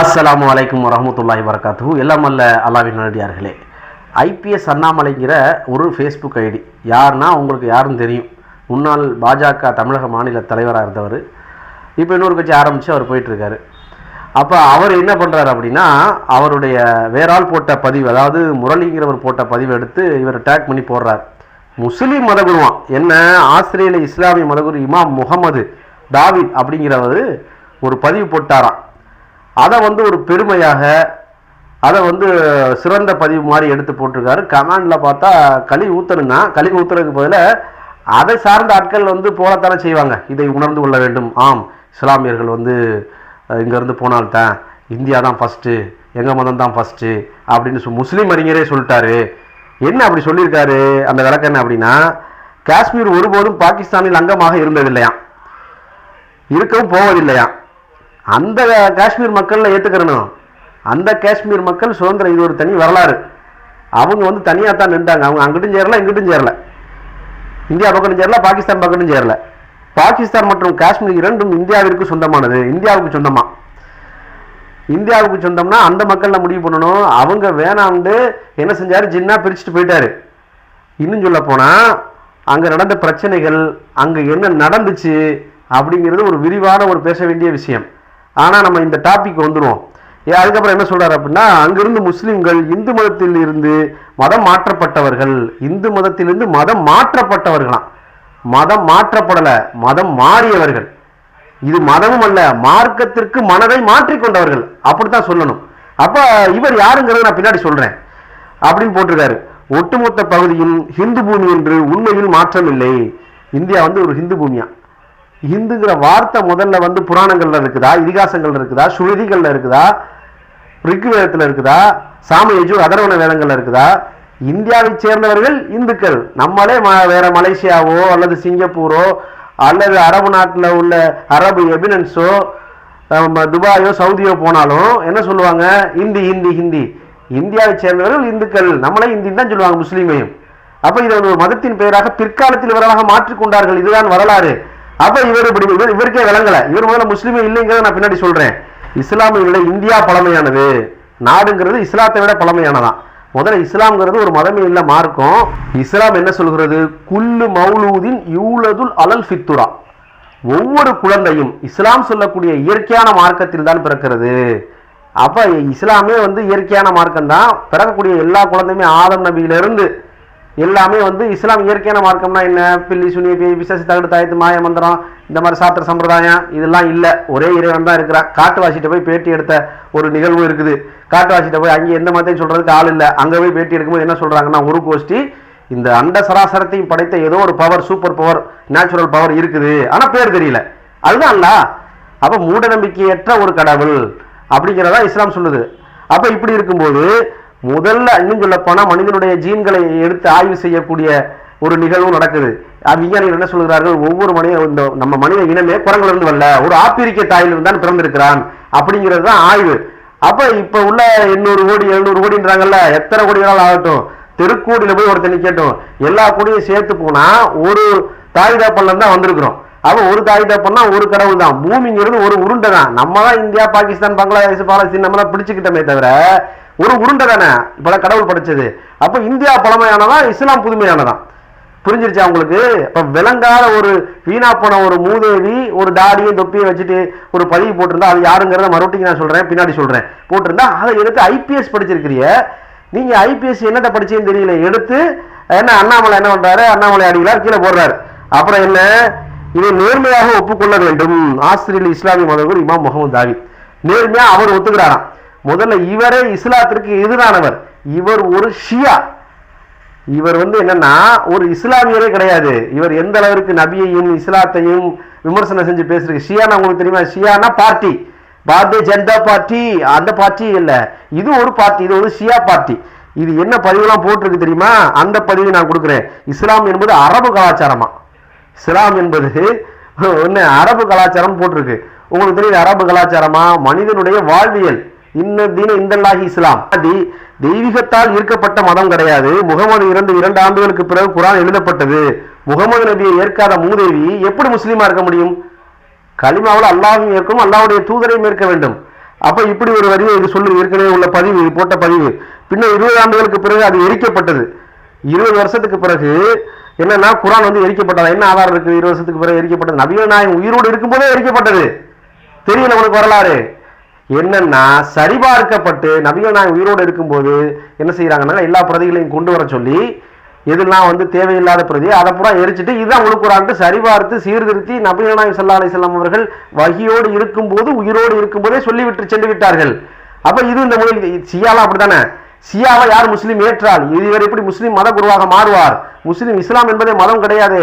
அஸ்லாம் அலைக்கும் வரமத்துல்லாஹி வரகாத்து எல்லாம் அல்ல அல்லாவின் நடிகார்களே ஐபிஎஸ் அண்ணாமலைங்கிற ஒரு ஃபேஸ்புக் ஐடி. யாருன்னா உங்களுக்கு யாரும் தெரியும். முன்னாள் பாஜக தமிழக மாநில தலைவராக இருந்தவர். இப்போ இன்னொரு கட்சி ஆரம்பித்து அவர் போயிட்டுருக்காரு. அப்போ அவர் என்ன பண்ணுறாரு அப்படின்னா அவருடைய வேறால் போட்ட பதிவு அதாவது முரளிங்கிறவர் போட்ட பதிவு எடுத்து இவர் டேக் பண்ணி போடுறார். முஸ்லீம் மதகுருவான். என்ன? ஆஸ்திரேலிய இஸ்லாமிய மதகுரு இமாம் முகமது தாவித் அப்படிங்கிறவர் ஒரு பதிவு போட்டாராம். அதை வந்து ஒரு பெருமையாக அதை வந்து சிறந்த பதிவு மாதிரி எடுத்து போட்டிருக்காரு. கமாண்டில் பார்த்தா களி ஊற்றணுன்னா களி ஊற்றுறதுக்கு பதிலாக அதை சார்ந்த ஆட்கள் வந்து போலத்தானே செய்வாங்க. இதை உணர்ந்து கொள்ள வேண்டும். ஆம் இஸ்லாமியர்கள் வந்து இங்கேருந்து போனால்தான் இந்தியா தான் ஃபஸ்ட்டு எங்கள் மதம் தான் ஃபஸ்ட்டு அப்படின்னு சொல் முஸ்லீம் அறிஞரே சொல்லிட்டாரு. என்ன அப்படி சொல்லியிருக்காரு? அந்த விளக்கம் என்ன அப்படின்னா காஷ்மீர் ஒருபோதும் பாகிஸ்தானில் அங்கமாக இருந்ததில்லையாம். இருக்கவும் போவதில்லையாம். அந்த காஷ்மீர் மக்களில் ஏற்றுக்கிறனும் அந்த காஷ்மீர் மக்கள் சுதந்திரம் இது ஒரு தனி வரலாறு. அவங்க வந்து தனியாக தான் நின்றாங்க. அவங்க அங்கிட்டும் சேரல இங்கிட்டும் சேரல. இந்தியா பக்கமும் சேரல பாகிஸ்தான் பக்கமும் சேரல. பாகிஸ்தான் மற்றும் காஷ்மீர் இரண்டும் இந்தியாவிற்கு சொந்தமானது. இந்தியாவுக்கு சொந்தமா? இந்தியாவுக்கு சொந்தம்னா அந்த மக்கள்ல முடிவு பண்ணணும். அவங்க வேணாம்னு என்ன செஞ்சாரு? ஜின்னா பிரிச்சுட்டு போயிட்டாரு. இன்னும் சொல்ல போனா அங்க நடந்த பிரச்சனைகள் அங்க என்ன நடந்துச்சு அப்படிங்கிறது ஒரு விரிவான ஒரு பேச வேண்டிய விஷயம். ஆனா நம்ம இந்த டாபிக் வந்துருவோம் ஏ, அதுக்கப்புறம் என்ன சொல்றாரு அப்படின்னா அங்கிருந்து முஸ்லீம்கள் இந்து மதத்தில் இருந்து மதம் மாற்றப்பட்டவர்கள். இந்து மதத்திலிருந்து மதம் மாற்றப்பட்டவர்களாம். மதம் மாற்றப்படல மதம் மாறியவர்கள். இது மதமும் அல்ல மார்க்கத்திற்கு மனதை மாற்றிக்கொண்டவர்கள் அப்படித்தான் சொல்லணும். அப்ப இவர் யாருங்கிறத நான் பின்னாடி சொல்றேன். அப்படின்னு போட்டிருக்காரு. ஒட்டுமொத்த பகுதியும் ஹிந்து பூமி என்று உண்மையில் மாற்றம் இல்லை இந்தியா வந்து ஒரு ஹிந்து பூமியா ஹிந்துங்கிற வார்த்தை முதல்ல வந்து புராணங்கள்ல இருக்குதா? இதிகாசங்கள்ல இருக்குதா? சுழுதிகள்ல இருக்குதா? ரிக்குவேதத்தில் இருக்குதா? சாம யஜுர் அதர்வண வேதங்கள்ல இருக்குதா? இந்தியாவை சேர்ந்தவர்கள் இந்துக்கள். நம்மளே ம- வேற மலேசியாவோ அல்லது சிங்கப்பூரோ அல்லது அரபு நாட்டில் உள்ள அரபு எபினன்ஸோ துபாயோ சவுதியோ போனாலும் என்ன சொல்லுவாங்க? இந்தி ஹிந்தி ஹிந்தி. இந்தியாவை சேர்ந்தவர்கள் இந்துக்கள். நம்மளே இந்தின்னு தான் சொல்லுவாங்க முஸ்லீமையும். அப்ப இதை ஒரு மதத்தின் பெயராக பிற்காலத்தில் இவர்களாக மாற்றிக்கொண்டார்கள். இதுதான் வரலாறு. அப்ப இவர் இப்படி இவர் இவருக்கே விளங்கல. இவர் முதல்ல முஸ்லீமே இல்லைங்கிறத நான் பின்னாடி சொல்றேன். இஸ்லாமை விட இந்தியா பழமையானது. நாடுங்கிறது இஸ்லாத்தை விட பழமையானதான் முதல்ல இஸ்லாம்ங்கிறது ஒரு மதமே இல்ல மார்க்கம். இஸ்லாம் என்ன சொல்கிறது? குல்லு மௌலூதின் யூலதுல் அலல் ஃபித்துரா. ஒவ்வொரு குழந்தையும் இஸ்லாம் சொல்லக்கூடிய இயற்கையான மார்க்கத்தில் தான் பிறக்கிறது. அப்போ இஸ்லாமே வந்து இயற்கையான மார்க்கம் தான் பிறக்கக்கூடிய எல்லா குழந்தையுமே ஆதம் நபியிலிருந்து எல்லாமே வந்து இஸ்லாம் இயற்கையான மார்க்கம்னா என்ன? பில்லி சுனி பேய் விசேஷ தகடு தாயத்து மாய மந்திரம் இந்த மாதிரி சாத்திர சம்பிரதாயம் இதெல்லாம் இல்லை. ஒரே இறைவன் தான் இருக்கிறான். காட்டுவாசிட்ட போய் பேட்டி எடுத்த ஒரு நிகழ்வு இருக்குது. காட்டுவாசிட்ட போய் அங்கே எந்த மதத்தையும் சொல்றதுக்கு ஆள் இல்லை. அங்கே போய் பேட்டி எடுக்கும்போது என்ன சொல்றாங்கன்னா ஒரு கோஷ்டி இந்த அண்ட சராசரத்தையும் படைத்த ஏதோ ஒரு power super power natural power இருக்குது. ஆனால் பேர் தெரியல. அதுதான் அல்ல அப்போ மூட நம்பிக்கையற்ற ஒரு கடவுள் அப்படிங்கிறதா இஸ்லாம் சொல்லுது. அப்போ இப்படி இருக்கும்போது முதல்ல இன்னும் சொல்ல போனால் மனிதனுடைய ஜீன்களை எடுத்து ஆய்வு செய்யக்கூடிய ஒரு நிகழ்வு நடக்குது. அது விஞ்ஞானிகள் என்ன சொல்கிறார்கள் ஒவ்வொரு மனித இந்த நம்ம மனித இனமே குரங்கிலிருந்து வரல. ஒரு ஆப்பிரிக்க தாயிலிருந்து தான் பிறந்திருக்கிறான். அப்படிங்கிறது தான் ஆய்வு. அப்போ இப்போ உள்ள எண்ணூறு கோடி எழுநூறு கோடின்றாங்கல்ல எத்தனை கோடி ஆகட்டும். தெருக்கோடியில் போய் ஒருத்தனை கேட்டோம். எல்லா கோடியும் சேர்த்து போனால் ஒரு தாய் தப்பல்ல தான் வந்திருக்கிறோம். அப்போ ஒரு தாய் தப்பன்னா ஒரு கடவுள் தான். பூமிங்கிறது ஒரு உருண்டை தான். நம்ம தான் இந்தியா பாகிஸ்தான் பங்களாதேஷ் பாலஸ்தீன் நம்ம தான் பிடிச்சுக்கிட்டோமே தவிர ஒரு உருண்டை தானே? பல கடவுள் படைச்சது. அப்போ இந்தியா பழமையானதா? இஸ்லாம் புதுமையானதான் புரிஞ்சிருச்சா உங்களுக்கு? இப்போ விளங்காத ஒரு வீணா போன ஒரு மூதேவி ஒரு தாடியும் தொப்பியும் வச்சுட்டு ஒரு பதிவு போட்டிருந்தா அது யாருங்கிறத மறுபடியும் நான் சொல்கிறேன் பின்னாடி சொல்கிறேன் போட்டிருந்தா அதை எடுத்து ஐபிஎஸ் படிச்சிருக்கிறிய நீங்கள் ஐபிஎஸ் என்னத்தை படிச்சேன்னு தெரியல. எடுத்து என்ன அண்ணாமலை என்ன பண்ணுறாரு அண்ணாமலை அடிகளார் கீழே போடுறாரு. அப்புறம் என்ன? இதை நேர்மையாக ஒப்புக்கொள்ள வேண்டும். ஆஸ்திரேலிய இஸ்லாமிய மதகுரு இமாம் முகமது தாவி. நேர்மையாக அவர் ஒத்துக்கிறாராம். முதல்ல இவரே இஸ்லாத்திற்கு எதிரானவர். இவர் ஒரு ஷியா. இவர் வந்து என்னன்னா ஒரு இஸ்லாமியரே கிடையாது. இவர் எந்த அளவிற்கு நபியையும் இஸ்லாத்தையும் விமர்சனம் செஞ்சு பேசுறது ஷியானா உங்களுக்கு தெரியுமா? ஷியானா பார்ட்டி. பாரதிய ஜனதா பார்ட்டி. அந்த பார்ட்டி இல்லை. இது ஒரு பார்ட்டி. இது ஒரு ஷியா பார்ட்டி. இது என்ன பதிவுலாம் போட்டிருக்கு தெரியுமா? அந்த பதிவை நான் கொடுக்குறேன். இஸ்லாம் என்பது அரபு கலாச்சாரமா? இஸ்லாம் என்பது ஒன்று அரபு கலாச்சாரம் போட்டிருக்கு. உங்களுக்கு தெரியுது அரபு கலாச்சாரமா? மனிதனுடைய வாழ்வியல். இன்ன தீன இந்தல்லாஹி இஸ்லாம். அது தெய்வீகத்தால் ஈர்க்கப்பட்ட மதம் கிடையாது. முகமது இறந்து இரண்டு ஆண்டுகளுக்கு பிறகு குரான் எழுதப்பட்டது. முகமது நபியை ஏற்காத மூதேவி எப்படி முஸ்லீமா இருக்க முடியும்? களிமாவில் அல்லாஹும் ஏற்கும் அல்லாவுடைய தூதரையும் ஏற்க வேண்டும். அப்ப இப்படி ஒரு வரியை இது சொல்லு ஏற்கனவே உள்ள பதிவு போட்ட பதிவு. பின்னர் இருபது ஆண்டுகளுக்கு பிறகு அது எரிக்கப்பட்டது. இருபது வருஷத்துக்கு பிறகு என்னன்னா குரான் வந்து எரிக்கப்பட்டதா? என்ன ஆதாரம் இருக்கு இருபது வருஷத்துக்கு பிறகு எரிக்கப்பட்டது? நபிகள் நாயகம் உயிரோடு இருக்கும்போதே எரிக்கப்பட்டது. தெரியல உனக்கு வரலாறு. என்னன்னா சரிபார்க்கப்பட்டு நபிகள் நாயகம் உயிரோடு இருக்கும்போது என்ன செய்யறாங்கன்னா எல்லா பிரதிகளையும் கொண்டு வர சொல்லி எதெல்லாம் வந்து தேவையில்லாத பிரதி அதை பூரா எரிச்சிட்டு இதுதான் உழுக்குறான்ட்டு சரிபார்த்து சீர்திருத்தி நபிகள் நாயகம் சல்லா அலிஸ்லாம் அவர்கள் வகியோடு இருக்கும்போது உயிரோடு இருக்கும்போதே சொல்லிவிட்டு சென்று விட்டார்கள். அப்போ இது இந்த மொழி சியாலாம் அப்படித்தானே? சியாவை யார் முஸ்லீம் ஏற்றால்? இதுவரை எப்படி முஸ்லீம் மத குருவாக மாறுவார்? முஸ்லீம் இஸ்லாம் என்பதே மதம் கிடையாது.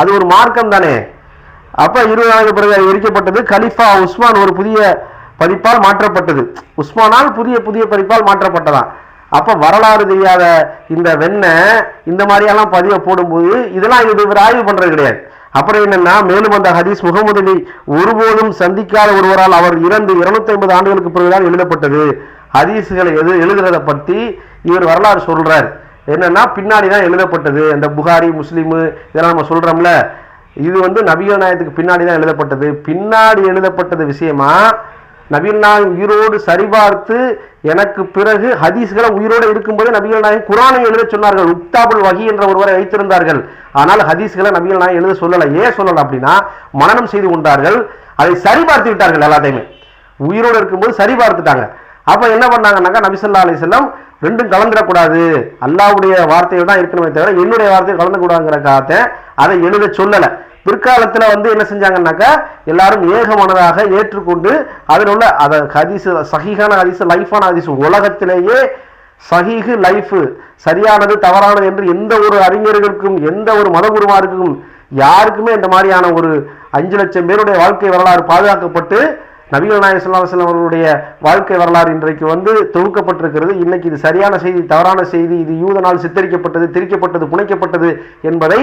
அது ஒரு மார்க்கம் தானே அப்போ இருபதாவது பிறகு எரிக்கப்பட்டது. கலிஃபா உஸ்மான் ஒரு புதிய பதிப்பால் மாற்றப்பட்டது. உஸ்மானால் புதிய புதிய பதிப்பால் மாற்றப்பட்டதாம் அப்ப வரலாறு தெரியாத இந்த வெண்ணெய் இந்த மாதிரியெல்லாம் பதிவை போடும்போது இதெல்லாம் இது இவர் ஆய்வு பண்றது கிடையாது. அப்புறம் என்னன்னா மேலும் அந்த ஹதீஸ் முகமது ஒருபோதும் சந்திக்காத ஒருவரால் அவர் இறந்து 250 ஐம்பது ஆண்டுகளுக்கு பிறகுதான் எழுதப்பட்டது. ஹதீஸ்களை எது எழுதுறதை பற்றி இவர் வரலாறு சொல்றார். என்னன்னா பின்னாடி தான் எழுதப்பட்டது. அந்த புகாரி முஸ்லீமு இதெல்லாம் நம்ம சொல்றோம்ல. இது வந்து நபிகள் நாயகத்துக்கு பின்னாடி தான் எழுதப்பட்டது. பின்னாடி எழுதப்பட்டது விஷயமா நபிகள் நாயகம் உயிரோடு சரிபார்த்து எனக்கு பிறகு ஹதீஸ்களை உயிரோடு இருக்கும்போது நபிகள் நாயகம் குரானை எழுத சொன்னார்கள். உக்தாபுல் வகி என்ற ஒருவரை வைத்திருந்தார்கள். ஆனால் ஹதீஸ்களை நபிகள் நாயகம் எழுத சொல்லலை. ஏன் சொல்லலை அப்படின்னா மனனம் செய்து கொண்டார்கள். அதை சரிபார்த்து விட்டார்கள் எல்லாத்தையுமே. உயிரோடு இருக்கும்போது சரி பார்த்துட்டாங்க அப்ப என்ன பண்ணாங்கன்னாக்கா நபிசல்லா அலிசல்லாம் ரெண்டும் கலந்துடக்கூடாது. அல்லாவுடைய வார்த்தைகள் தான் இருக்கணுமே தவிர என்னுடைய வார்த்தையை கலந்துக்கூடாதுங்கிற காத்த அதை எழுத சொல்லலை. பிற்காலத்தில் வந்து என்ன செஞ்சாங்கன்னாக்கா எல்லாரும் ஏகமனதாக ஏற்றுக்கொண்டு அதில் உள்ள அதை ஹதீஸ் சகிகான ஹதீஸ் லைஃபான ஹதீஸ் உலகத்திலேயே சகிகு லைஃபு சரியானது தவறானது என்று எந்த ஒரு அறிஞர்களுக்கும் எந்த ஒரு மதகுருமாருக்கும் யாருக்குமே இந்த மாதிரியான ஒரு அஞ்சு லட்சம் பேருடைய வாழ்க்கை வரலாறு பாதுகாக்கப்பட்டு நபிகள் நாயகம் அவர்களுடைய வாழ்க்கை வரலாறு இன்றைக்கு வந்து தொகுக்கப்பட்டிருக்கிறது. இன்னைக்கு இது சரியான செய்தி தவறான செய்தி இது யூதனால் சித்தரிக்கப்பட்டது திரிக்கப்பட்டது புனைக்கப்பட்டது என்பதை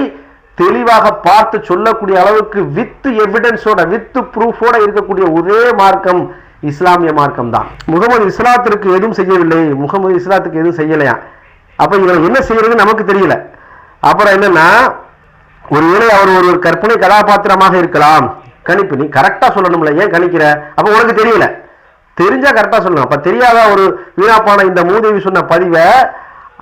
தெளிவாக பார்த்து சொல்லக்கூடிய அளவுக்கு வித்து எவிடன்ஸோட வித்து ப்ரூஃபோட இருக்கக்கூடிய ஒரே மார்க்கம் இஸ்லாமிய மார்க்கம் தான் முகமது இஸ்லாத்திற்கு எதுவும் செய்யவில்லை. முகமது இஸ்லாத்துக்கு எதுவும் செய்யலையா? அப்போ இவர் என்ன செய்யறது நமக்கு தெரியல. அப்புறம் என்னன்னா ஒருவேளை அவர் ஒரு கற்பனை கதாபாத்திரமாக இருக்கலாம். கணிப்பு நீ கரெக்டா சொல்லணும்ல ஏன் கணிக்கிற? அப்ப உனக்கு தெரியல. தெரிஞ்சா கரெக்டா சொல்லணும். அப்ப தெரியாத ஒரு வீணாப்பான இந்த மூதேவி சொன்ன பதிவை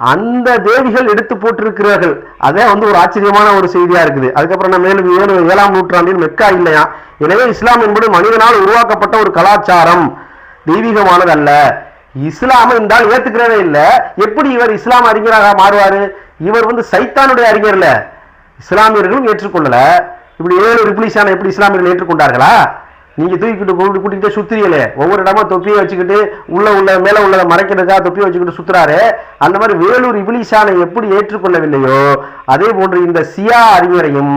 அந்த தேவிகள் எடுத்து போட்டிருக்கிறார்கள். அதே வந்து ஒரு ஆச்சரியமான ஒரு செய்தியா இருக்குது. அதுக்கப்புறம் நான் மேலும் ஏழு ஏழாம் நூற்றாண்டில் மெக்கா இல்லையா? எனவே இஸ்லாம் என்பது மனிதனால் உருவாக்கப்பட்ட ஒரு கலாச்சாரம். தெய்வீகமானது அல்ல. இஸ்லாமை இந்த ஆள் ஏத்துக்கிறதே இல்ல. எப்படி இவர் இஸ்லாம் அறிஞராக மாறுவாரு? இவர் வந்து சைத்தானுடைய அறிஞர்ல. இஸ்லாமியர்களும் ஏற்றுக்கொள்ளல. இப்படி ஏழு ரிப்ளிஷான எப்படி இஸ்லாமியர்கள் ஏற்றுக்கொண்டார்களா? நீங்க தூக்கிட்டு கூட்டி கூட்டிகிட்டே சுத்துறீங்களே. ஒவ்வொரு இடமா தொப்பியை வச்சுக்கிட்டு உள்ள உள்ள மேல உள்ளதை மறைக்கிறதுக்காக தொப்பியை வச்சுக்கிட்டு சுத்துறாரு. அந்த மாதிரி வேலூர் இபிலிசானை எப்படி ஏற்றுக்கொள்ளவில்லையோ அதே போன்று இந்த சியா அறிஞரையும்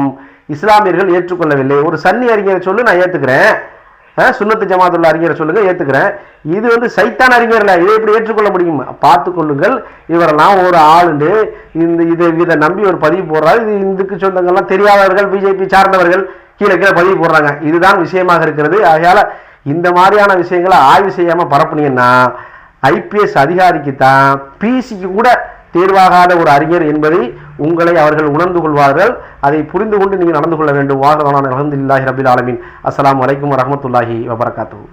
இஸ்லாமியர்கள் ஏற்றுக்கொள்ளவில்லை. ஒரு சன்னி அறிஞரை சொல்லு நான் ஏத்துக்கிறேன். சுண்ணத்து சுன்னத்து ஜமாத்துள்ள அறிஞரை சொல்லுங்க ஏத்துக்கிறேன். இது வந்து சைத்தான் அறிஞர்ல இதை எப்படி ஏற்றுக்கொள்ள முடியும்? பார்த்து கொள்ளுங்கள். இவரெல்லாம் ஒரு ஆளுண்டு. இந்த இதை இதை நம்பி ஒரு பதிவு போடுறாரு. இது இந்துக்கு சொந்தங்கள்லாம் தெரியாதவர்கள் பிஜேபி சார்ந்தவர்கள். கீழே கீழே பதிவு போடுறாங்க. இதுதான் விஷயமாக இருக்கிறது. அதையால் இந்த மாதிரியான விஷயங்களை ஆய்வு செய்யாமல் பரப்புனீங்கன்னா ஐபிஎஸ் அதிகாரிக்கு தான் பிசிக்கு கூட தேர்வாகாத ஒரு அறிஞர் என்பதை உங்களை அவர்கள் உணர்ந்து கொள்வார்கள். அதை புரிந்து கொண்டு நீங்கள் நடந்து கொள்ள வேண்டும். வாகவான அலமதுல்லாஹி ரபில் ஆலமின். அஸ்லாம் வலைக்கம் வரமத்துல்லாஹி வபரகாத்து